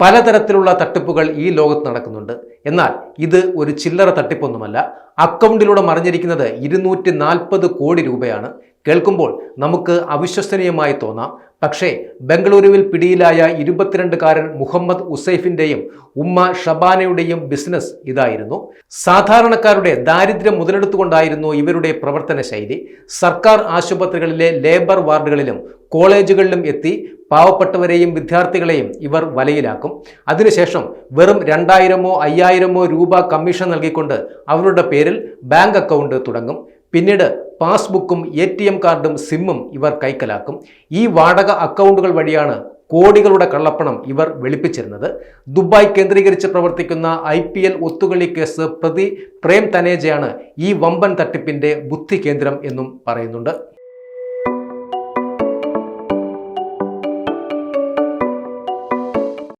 പലതരത്തിലുള്ള തട്ടിപ്പുകൾ ഈ ലോകത്ത് നടക്കുന്നുണ്ട്. എന്നാൽ ഇത് ഒരു ചില്ലറ തട്ടിപ്പൊന്നുമല്ല. അക്കൗണ്ടിലൂടെ മറിഞ്ഞിരിക്കുന്നത് ഇരുന്നൂറ്റി നാൽപ്പത് കോടി രൂപയാണ്. കേൾക്കുമ്പോൾ നമുക്ക് അവിശ്വസനീയമായി തോന്നാം. പക്ഷേ ബംഗളൂരുവിൽ പിടിയിലായ ഇരുപത്തിരണ്ടുകാരൻ മുഹമ്മദ് ഉസൈഫിന്റെയും ഉമ്മ ഷബാനയുടെയും ബിസിനസ് ഇതായിരുന്നു. സാധാരണക്കാരുടെ ദാരിദ്ര്യം മുതലെടുത്തുകൊണ്ടായിരുന്നു ഇവരുടെ പ്രവർത്തന ശൈലി സർക്കാർ ആശുപത്രികളിലെ ലേബർ വാർഡുകളിലും കോളേജുകളിലും എത്തി പാവപ്പെട്ടവരെയും വിദ്യാർത്ഥികളെയും ഇവർ വലയിലാക്കും. അതിനുശേഷം വെറും രണ്ടായിരമോ അയ്യായിരമോ രൂപ കമ്മീഷൻ നൽകിക്കൊണ്ട് അവരുടെ പേരിൽ ബാങ്ക് അക്കൗണ്ട് തുടങ്ങും. പിന്നീട് പാസ്ബുക്കും എ ടി എം കാർഡും സിമ്മും ഇവർ കൈക്കലാക്കും. ഈ വാടക അക്കൗണ്ടുകൾ വഴിയാണ് കോടികളുടെ കള്ളപ്പണം ഇവർ വെളുപ്പിച്ചിരുന്നത്. ദുബായ് കേന്ദ്രീകരിച്ച് പ്രവർത്തിക്കുന്ന ഐ പി എൽ ഒത്തുകളി കേസ് പ്രതി പ്രേം തനേജയാണ് ഈ വമ്പൻ തട്ടിപ്പിന്റെ ബുദ്ധി കേന്ദ്രം എന്നും പറയുന്നുണ്ട്.